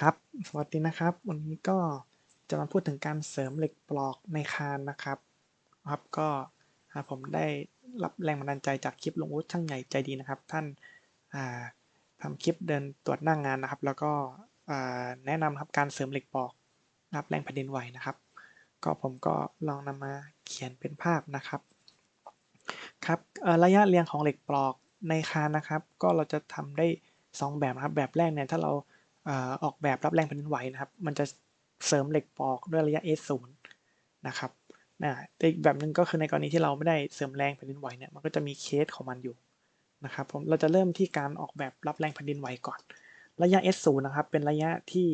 ครับ สวัสดีนะครับ วันนี้ก็จะมาพูดถึงการเสริมเหล็กปลอกในคานนะครับ ครับก็ผมได้รับแรงบันดาลใจจากคลิปลงวุฒิช่างใหญ่ใจดีนะครับ ท่านทำคลิปเดินตรวจหน้างงานนะครับ แล้วก็แนะนำครับการเสริมเหล็กปลอกรับแรงแผ่นดินไหวนะครับ ก็ผมก็ลองนำมาเขียนเป็นภาพนะครับ ครับระยะเรียงของเหล็กปลอกในคานนะครับ ก็เราจะทำได้ 2 แบบนะครับ แบบแรกเนี่ยถ้าเรา ออกแบบรับแรงแผ่นดินไหวนะครับ มันจะเสริมเหล็กปอกด้วยระยะ S 0นะครับนะแต่อีกแบบหนึ่งก็คือในกรณีที่เราไม่ได้เสริมแรงแผ่นดินไหวเนี่ยมันก็จะมีเคสของมันอยู่นะครับผมเราจะเริ่มที่การออกแบบรับแรงแผ่นดินไหวก่อน ระยะ S 0นะครับเป็นระยะที่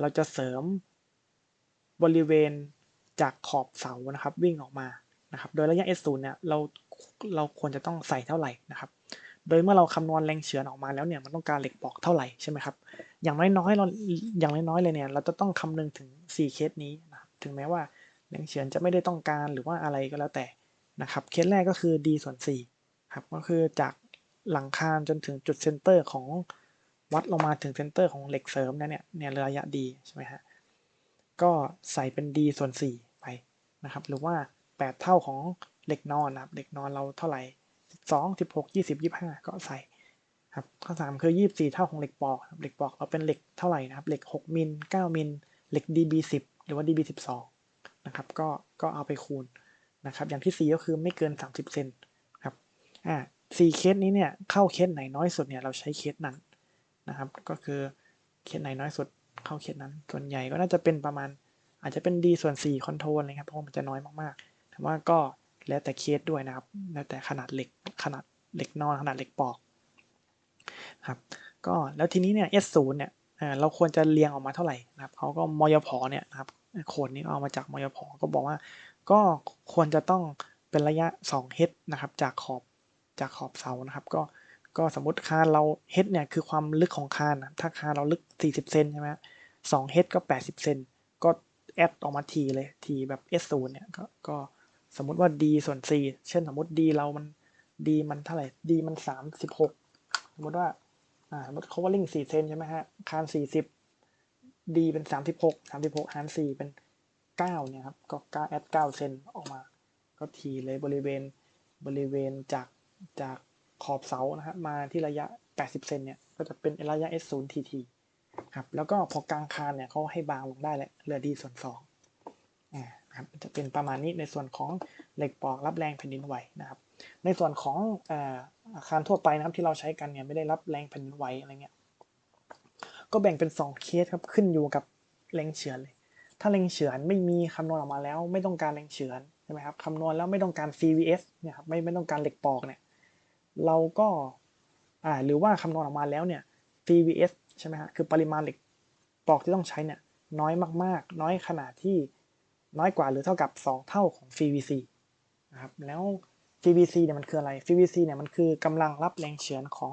เราจะเสริมบริเวณจากขอบเสานะครับวิ่งออกมานะครับ โดยระยะ S 0เนี่ยเราเราควรจะต้องใส่เท่าไหร่นะครับ โดยเมื่อเราคำนวณแรงเฉือนออกมาแล้วเนี่ยมันต้องการเหล็กปอกเท่าไหร่ใช่ไหมครับอย่างน้อยๆเราอย่างน้อยๆเลยเนี่ยเราจะต้องคำนึงถึง 4 เคสนี้นะถึงแม้ว่าแรงเฉือนจะไม่ได้ต้องการหรือว่าอะไรก็แล้วแต่นะครับเคสแรกก็คือ d ส่วน4ครับก็คือจากหลังคาจนถึงจุดเซนเตอร์ของวัดลงมาถึงเซนเตอร์ของเหล็กเสริมเนี่ยเนี่ยระยะ d ใช่ไหมฮะก็ใส่เป็น d ส่วน4ไปนะครับหรือว่า 8 เท่าของเหล็กนอนนะครับเหล็กนอนเราเท่าไหร่ 12 16 20 25 ก็ใส่ครับข้อ 3 คือ 24 เท่าของเหล็กปอกเหล็กปอกเราเป็นเหล็กเท่าไหร่นะครับเหล็ก 6 มิล 9 มิล เหล็ก db10 หรือว่า db12 นะครับก็ก็เอาไปคูณนะครับอย่างที่ 4 ก็คือไม่เกิน 30 เซนครับอ่าสี่เคสนี้เนี่ยเข้าเคสไหนน้อยสุดเนี่ยเราใช้เคสนั้นนะครับ ก็คือเคสไหนน้อยสุดเข้าเคสนั้น ส่วนใหญ่ก็น่าจะเป็นประมาณ อาจจะเป็น d ส่วน4คอนโทรลนะครับเพราะมันจะน้อยมากๆแต่ว่าก็ แล้วแต่เคสด้วยนะครับ แล้วแต่ขนาดเหล็กขนาดเหล็กนอนขนาดเหล็กปอกครับก็แล้วทีนี้เนี่ย S0 เนี่ยเราควรจะเรียงออกมาเท่าไหร่นะครับเขาก็มยพเนี่ยนะครับโคดนี้เอามาจากมยพก็บอกว่า ก็ควรจะต้องเป็นระยะ2 h นะครับ จากขอบจากขอบเสานะครับ ก็ก็สมมติคานเรา h เนี่ยคือความลึกของคานถ้าคานเราลึก 40เซนใช่ไหมสอง h ก็ 80เซนก็แอดออกมาทีเลยทีแบบ S0 เนี่ยก็ก็ สมมติว่า d ส่วน c เช่นสมมติ d เรามัน d มันเท่าไหร่ d มัน 36 สมมติว่าสมมติ covering 4เซนใช่ไหมฮะคาน 40 d เป็น 36 36หาร4เป็น 9 เนี่ยครับ ก็9แอด9เซนออกมา ก็ทีเลยบริเวณบริเวณจากจากขอบเสานะฮะมาที่ระยะ 80 เซนเนี่ย ก็จะเป็นระยะ S0 TT ครับ แล้วก็พอกลางคานเนี่ยเขาให้บางลงได้แหละเหลือ D ส่วน2อ่า ครับจะเป็นประมาณนี้ในส่วนของเหล็กปอกรับแรงแผ่นดินไหวนะครับ ในส่วนของอาคารทั่วไปนะครับที่เราใช้กันเนี่ยไม่ได้รับแรงแผ่นดินไหวอะไรเงี้ยก็แบ่งเป็น 2 เคสครับขึ้นอยู่กับแรงเฉือนเลย ถ้าแรงเฉือนไม่มีคำนวณออกมาแล้ว ไม่ต้องการแรงเฉือนใช่ไหมครับคำนวณแล้วไม่ต้องการ CVS เนี่ยครับไม่ไม่ต้องการเหล็กปอกเนี่ยเราก็อ่าหรือว่าคำนวณออกมาแล้วเนี่ย CVS ใช่ไหมครับคือปริมาณเหล็กปอกที่ต้องใช้เนี่ยน้อยมาก ๆ น้อยขนาดที่ น้อยกว่าหรือเท่ากับ 2 เท่าของ CVC นะครับแล้ว CVC เนี่ยมันคืออะไร CVC เนี่ยมันคือกำลังรับแรงเฉือนของ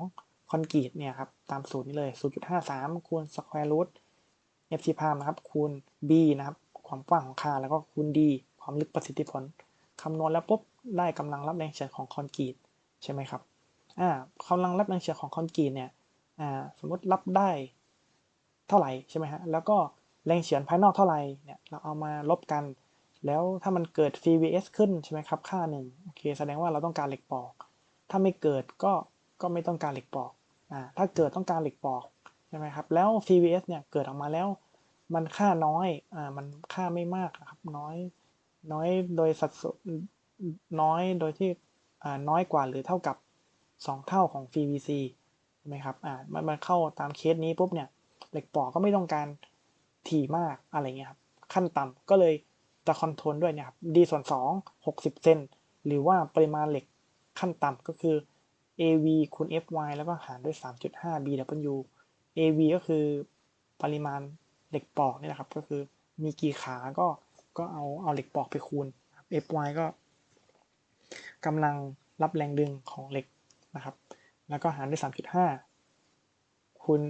คอนกรีตเนี่ยครับตามสูตรนี้เลย 0.53 คูณสแควร์รูท FC พามนะครับคูณ B นะครับความกว้างของคาแล้วก็คูณ D ความลึกประสิทธิผลคำนวณแล้วปุ๊บได้กำลังรับแรงเฉือนของคอนกรีตใช่ไหมครับอ่ากำลังรับแรงเฉือนของคอนกรีตเนี่ยอ่าสมมติรับได้เท่าไหร่ใช่ไหมฮะแล้วก็ แรงเฉือนภายนอกเท่าไหร่เนี่ยเราเอามาลบกัน แล้วถ้ามันเกิด CVS ขึ้นใช่ไหมครับค่าหนึ่งโอเคแสดงว่าเราต้องการเหล็กปอก ถ้าไม่เกิดก็ก็ไม่ต้องการเหล็กปอกอ่าถ้าเกิดต้องการเหล็กปอกใช่ไหมครับแล้ว CVS เนี่ยเกิดออกมาแล้ว มันค่าน้อยอ่ามันค่าไม่มากครับน้อยน้อยโดยสัดส่วนน้อยโดยที่อ่าน้อยกว่าหรือเท่ากับ 2 เท่าของ CVC ใช่ไหมครับอ่ามันมันเข้าตามเคสนี้ปุ๊บเนี่ยเหล็กปอกก็ไม่ต้องการ ถี่มากอะไรเงี้ยครับขั้นต่ำก็เลยจะคอนโทรลด้วยนี่ยครับ d ส่วน2 60 เซนหรือว่าปริมาณเหล็กขั้นต่ำก็คือ av คูณ fy แล้วก็หารด้วย 3.5 bw av ก็คือปริมาณเหล็กปอกนี่แหละครับ ก็คือมีกี่ขาก็ก็เอาเอาเหล็กปอกไปคูณ fy ก็กำลังรับแรงดึงของเหล็กนะครับ แล้วก็หารด้วย 3.5 คูณ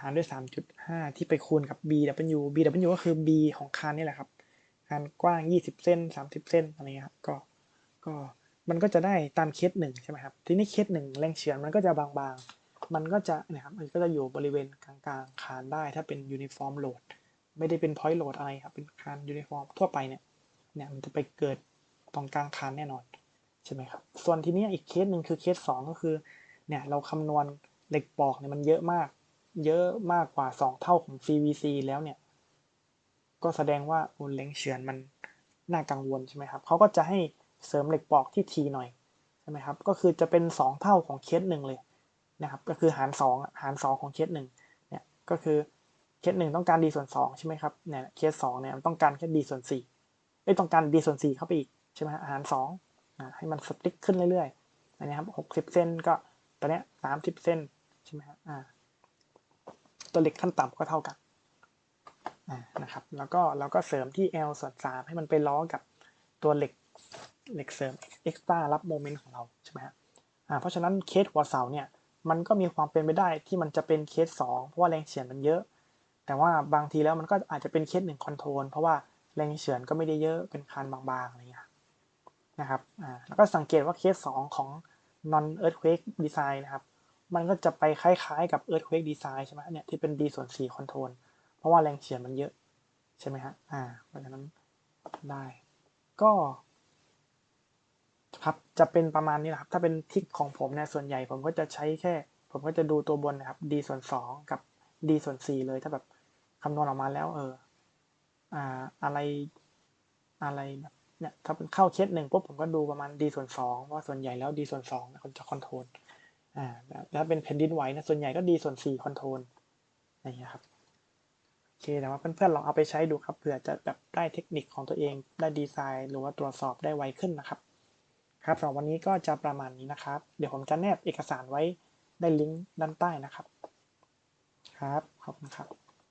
หารด้วย 3.5 ที่ไปคูณกับ bw bw ก็คือ b ของคานนี่แหละครับคานกว้าง 20 เส้น 30 เส้นอะไรเงี้ยครับก็ก็มันก็จะได้ตามเคสหนึ่งใช่ไหมครับ ทีนี้เคสหนึ่งแรงเฉือนมันก็จะบางมันก็จะเนี่ยครับมันก็จะอยู่บริเวณกลางๆ คานได้ถ้าเป็น uniform load ไม่ได้เป็น point load อะไรครับ เป็นคาน uniform ทั่วไปเนี่ยเนี่ยมันจะไปเกิดตรงกลางคานแน่นอน ใช่ไหมครับ ส่วนทีนี้อีกเคสหนึ่งคือเคสสองก็คือเนี่ยเราคำนวณเหล็กปอกเนี่ยมันเยอะมาก เยอะมากกว่า 2 เท่าของ CVC แล้วเนี่ย ก็แสดงว่าโอนแรงเฉือนมันน่ากังวลใช่ไหมครับเขาก็จะให้เสริมเหล็กปอกที่ทีหน่อยใช่ไหมครับ ก็คือจะเป็น 2 เท่าของเคสหนึ่งเลยนะครับ ก็คือหาร 2 หาร 2 ของเคสหนึ่งเนี่ย ก็คือเคสหนึ่งต้องการ d ส่วน2ใช่ไหมครับ เนี่ยเคสสองเนี่ยมันต้องการแค่ d ส่วน4ไม่ต้องการ d ส่วน4เข้าไปอีกใช่ไหมหาร2อ่าให้มันสติ๊กขึ้นเรื่อยๆอันนี้ครับ60 เส้นก็ตัวเนี้ย30 เส้นใช่ไหมครับอ่า ตัวเหล็กขั้นต่ำก็เท่ากันนะครับ แล้วก็เราก็เสริมที่ L ส่วน 3 ให้มันไปล้อกับตัวเหล็กเหล็กเสริม extra รับโมเมนต์ของเราใช่ไหมครับเพราะฉะนั้นเคสหัวเสาเนี่ยมันก็มีความเป็นไปได้ที่มันจะเป็นเคส 2 เพราะว่าแรงเฉือนมันเยอะ แต่ว่าบางทีแล้วมันก็อาจจะเป็นเคสหนึ่งคอนโทรลเพราะว่าแรงเฉือนก็ไม่ได้เยอะเป็นคานบางๆอะไรเงี้ยนะครับอ่าแล้วก็สังเกตว่าเคส 2 ของ non earthquake design นะครับ มันก็จะไปคล้ายๆกับ earthquake design ใช่ไหมเนี่ยที่เป็น d ส่วน4 control เพราะว่าแรงเฉือนมันเยอะ ใช่ไหมฮะ อ่า เพราะฉะนั้นได้ ก็ครับจะเป็นประมาณนี้แหละครับ ถ้าเป็นทิกของผมเนี่ยส่วนใหญ่ผมก็จะใช้แค่ ผมก็จะดูตัวบนนะครับ d ส่วน 2 กับ d ส่วน 4 เลย ถ้าแบบคำนวณออกมาแล้ว เออ อ่า อะไร อะไรแบบเนี่ยถ้าเป็นเข้าเคสหนึ่งปุ๊บผมก็ดูประมาณ d ส่วน2เพราส่วนใหญ่แล้ว d ส่วน2นะคนจะคอนโทรล อ่าแล้วเป็นแผ่นดินไหวนะส่วนใหญ่ก็ดีส่วน4คอนโทรลอย่างเงี้ยครับโอเคแต่ว่าเพื่อนๆลองเอาไปใช้ดูครับเผื่อจะแบบได้เทคนิคของตัวเองได้ดีไซน์ หรือว่าตรวจสอบได้ไวขึ้นนะครับ ครับสำหรับวันนี้ก็จะประมาณนี้นะครับ เดี๋ยวผมจะแนบเอกสารไว้ได้ลิงก์ด้านใต้นะครับ ครับขอบคุณครับ